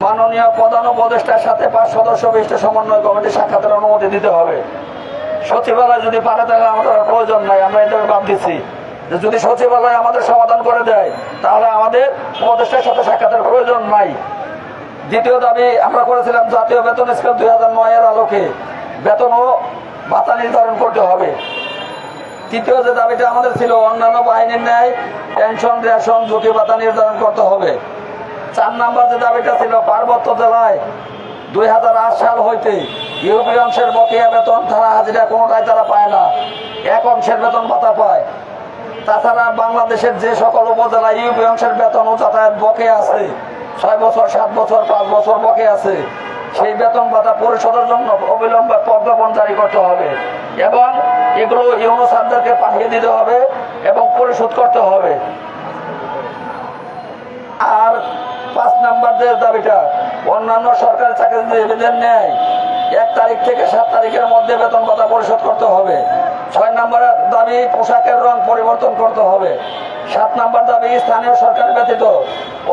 মাননীয় প্রধান উপদেষ্টার সাথে পাঁচ সদস্য বিশিষ্ট সমন্বয় কমিটি সাক্ষাতের অনুমতি দিতে হবে। সচিবালয় যদি পারে তাহলে আমাদের প্রয়োজন নাই, আমরা এটা বাদ দিচ্ছি। যদি সচিবালয় আমাদের সমাধান করে দেয়, তাহলে আমাদের উপদেষ্টার সাথে সাক্ষাতের প্রয়োজন নাই। দ্বিতীয় দাবি, আমরা করেছিলাম জাতীয় বেতন স্কেল দুই হাজার নয়ের আলোকে। বেতন ও ভাতা নির্ধারণ করতে হবে। তৃতীয় যে দাবিটা আমাদের ছিল, অন্যান্য বাহিনীর ন্যায় পেনশন, রেশন, ঝুঁকি ভাতা নির্ধারণ করতে হবে। চার নাম্বার যে দাবিটা ছিল, পার্বত্য জেলায় দুই হাজার আট সাল হইতে ইউপি অংশের বকেয়া বেতন তারা হাজিরা কোনোটাই তারা পায় না। এক অংশের বেতন ভাতা পায়। তাছাড়া বাংলাদেশের যে সকল উপজেলা ইউপি অংশের বেতন ও যাতায়াত বকে আছে। ছয় বছর, সাত বছর, পাঁচ বছর বকে আছে। সেই বেতন ভাতা পরিশোধের জন্য অবিলম্বে প্রজ্ঞাপন জারি করতে হবে এবং এগুলো ইউনো সারদেরকে পাঠিয়ে দিতে হবে এবং পরিশোধ করতে হবে। আর পাঁচ নাম্বার যে দাবিটা, অন্যান্য সরকারি চাকরিজীবীদের ন্যায় এক তারিখ থেকে সাত তারিখের মধ্যে বেতন ভাতা পরিশোধ করতে হবে। ছয় নম্বরের দাবি, পোশাকের রং পরিবর্তন করতে হবে। সাত নাম্বার দাবি, স্থানীয় সরকার ব্যতীত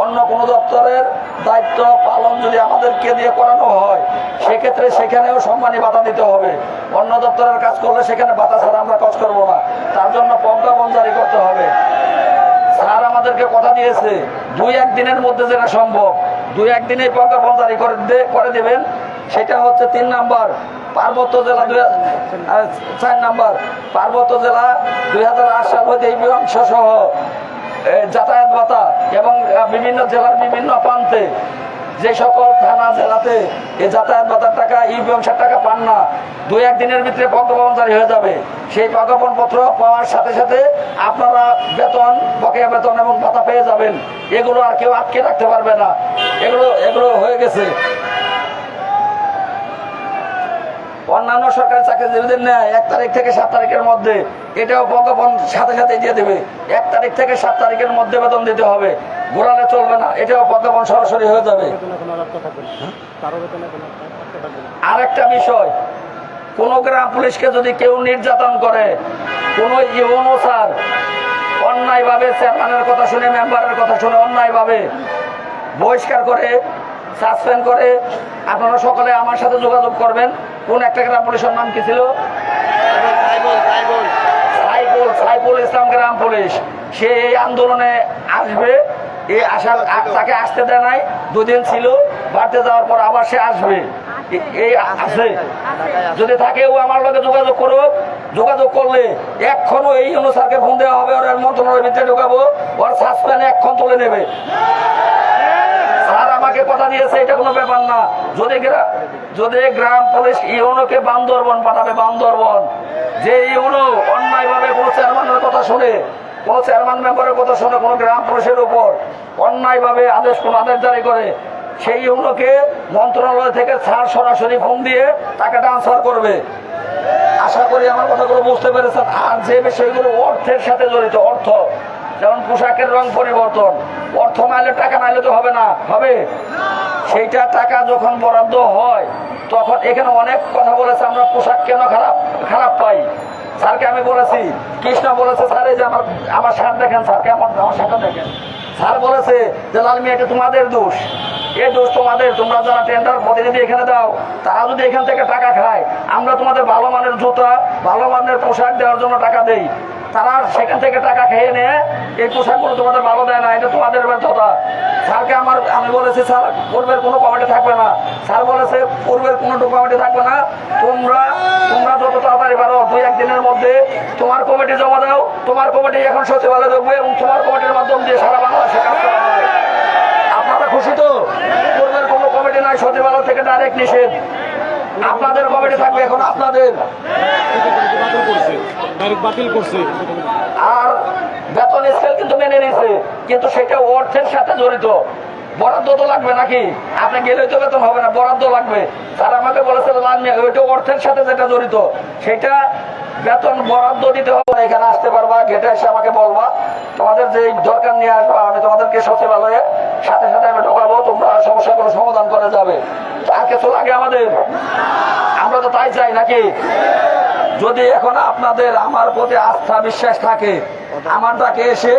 অন্য কোনো দপ্তরের দায়িত্ব পালন যদি আমাদেরকে দিয়ে করানো হয়, সেক্ষেত্রে সেখানেও সম্মানী ভাতা দিতে হবে। অন্য দপ্তরের কাজ করলে সেখানে ভাতা ছাড়া আমরা কাজ করব না। তার জন্য প্রজ্ঞাপন জারি করতে হবে। স্যার আমাদেরকে কথা দিয়েছে, দুই একদিনের মধ্যে যেটা সম্ভব, দুই একদিনে প্রজ্ঞাপন জারি করে করে দেবেন। সেটা হচ্ছে তিন নাম্বার, পার্বত্য জেলা দুই চার নাম্বার, পার্বত্য জেলা দুই হাজার আট সাল হইতে এই অংশ সহ যাতায়াত ভাতা এবং বিভিন্ন জেলার বিভিন্ন প্রান্তে যে সকল থানা জেলাতে এ যাতায়াত ভাতার টাকা ই ব্যবসার টাকা পান না দু একদিনের ভিতরে প্রজ্ঞাপন জারি হয়ে যাবে। সেই প্রজ্ঞাপন পত্র পাওয়ার সাথে সাথে আপনারা বেতন, বকেয়া বেতন এবং ভাতা পেয়ে যাবেন। এগুলো আর কেউ আটকে রাখতে পারবে না। এগুলো এগুলো হয়ে গেছে। অন্যান্য সরকারি চাকরিজীবীদের নেয় এক তারিখ থেকে সাত তারিখের মধ্যে এটাও প্রজ্ঞাপন সাথে সাথে দিয়ে দেবে। এক তারিখ থেকে সাত তারিখের মধ্যে বেতন দিতে হবে। ঘোরালে চলবে না, এটাও প্রজ্ঞাপন সরাসরি হয়ে যাবে। আর একটা বিষয়, কোন গ্রাম পুলিশকে যদি কেউ নির্যাতন করে, কোন ইউনো স্যার অন্যায়ভাবে চেয়ারম্যানের কথা শুনে, মেম্বারের কথা শুনে অন্যায়ভাবে বহিষ্কার করে, সাসপেন্ড করে, আপনারা সকলে আমার সাথে যোগাযোগ করবেন। কোন একটা গ্রাম পুলিশের নাম কি ছিল? সাইফুল ইসলাম গ্রাম পুলিশ। সে এই আন্দোলনে আসবে এই আসার তাকে আসতে দেয় নাই, দুদিন ছিল, বাড়তে যাওয়ার পর আবার সে আসবে। এই আছে। যদি থাকে, ও আমার লগে যোগাযোগ করো যোগাযোগ করলে এক্ষণও এই অনুসারকে ফোন দেওয়া হবে, ওর মন্ত্রণালয়ের ভিতরে ঢুকাবো, ওর সাসপেন্ড এক্ষণ তুলে নেবে। স্যার আমাকে কথা দিয়েছে, এটা কোনো ব্যাপার না। যদি যদি গ্রাম পুলিশ ইউনোকে বান্দরবন পাঠাবে বান্দরবন যে ইউনো অন্যায়ভাবে কোনো চেয়ারম্যানের কথা শুনে, কোনো চেয়ারম্যান মেম্বারের কথা শুনে কোনো গ্রাম পুলিশের উপর অন্যায়ভাবে আদেশ কোনো আদেশ জারি করে, সেই ইউনোকে মন্ত্রণালয় থেকে স্যার সরাসরি ফোন দিয়ে তাকে ট্রান্সফার করবে। আশা করি আমার কথাগুলো বুঝতে পেরেছেন। আর যে বিষয়গুলো অর্থের সাথে জড়িত, অর্থ। যেমন পোশাকের রং পরিবর্তন, অর্থ নাইলে টাকা নাইলে তো হবে না, হবে? সেইটা টাকা যখন বরাদ্দ হয়, তখন এখানে অনেক কথা বলেছে, আমরা পোশাক কেন খারাপ খারাপ পাই? স্যারকে আমি বলেছি, কৃষ্ণ বলেছে, স্যার, এই যে আমার আমার শার্ট দেখেন, স্যারকে আমার আমার শার্টটা দেখেন। স্যার বলেছে যে লালমি এটা তোমাদের দোষ এই দোষ তোমাদের, তোমরা যারা টেন্ডার প্রতিনিধি এখানে দাও, তারা যদি এখান থেকে টাকা খায়, আমরা তোমাদের ভালো মানের জুতা, ভালো মানের পোশাক দেওয়ার জন্য টাকা দেই। তারা সেখান থেকে টাকা খেয়ে নিয়ে এই পোশাকগুলো তোমাদের ভালো দেয় না, এটা তোমাদের ব্যর্থতা স্যারকে আমার, আমি বলেছি, স্যার, পূর্বের কোনো কমিটি থাকবে না। স্যার বলেছে, পূর্বের কোনো কমিটি থাকবে না। তোমরা তোমরা যত তাড়াতাড়ি পারো, দুই একদিনের মধ্যে তোমার কমিটি জমা দাও, তোমার কমিটি এখন সচিবালয়ে দেখবে এবং তোমার কমিটির মাধ্যম দিয়ে সারা বাংলাদেশে কাজ করা হবে। আপনারা খুশি তো? পূর্বের কোনো কমিটি নাই, সচিবালয় থেকে ডাইরেক্ট নিষেধ। আপনাদের কমিটি থাকবে এখন আপনাদের। বাতিল করছে। আর বেতন স্কেল কিন্তু মেনে নিছে কিন্তু সেটা অর্থের সাথে জড়িত। বরাদ্দ তো লাগবে নাকি? আপনি গেলেই তো বেতন হবে না বরাদ্দ লাগবে। তারা আমাকে বলেছে ওইটা অর্থের সাথে যেটা জড়িত সেটা বেতন বরাদ্দ দিতে হবে এখানে আসতে পারবা গেটে এসে আমাকে বলবা। তোমাদের যে দরকার নিয়ে আসবা আমি তোমাদেরকে সচিবালয়ে সাথে সাথে আমি ঢোকাবো তোমরা সমস্যা কোনো সমাধান করে যাবে। তাকে তো লাগে আমাদের আমরা তো তাই চাই নাকি যদি এখন আপনাদের আমার প্রতি আস্থা বিশ্বাস থাকে আমার তাকে এসে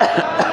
Yeah.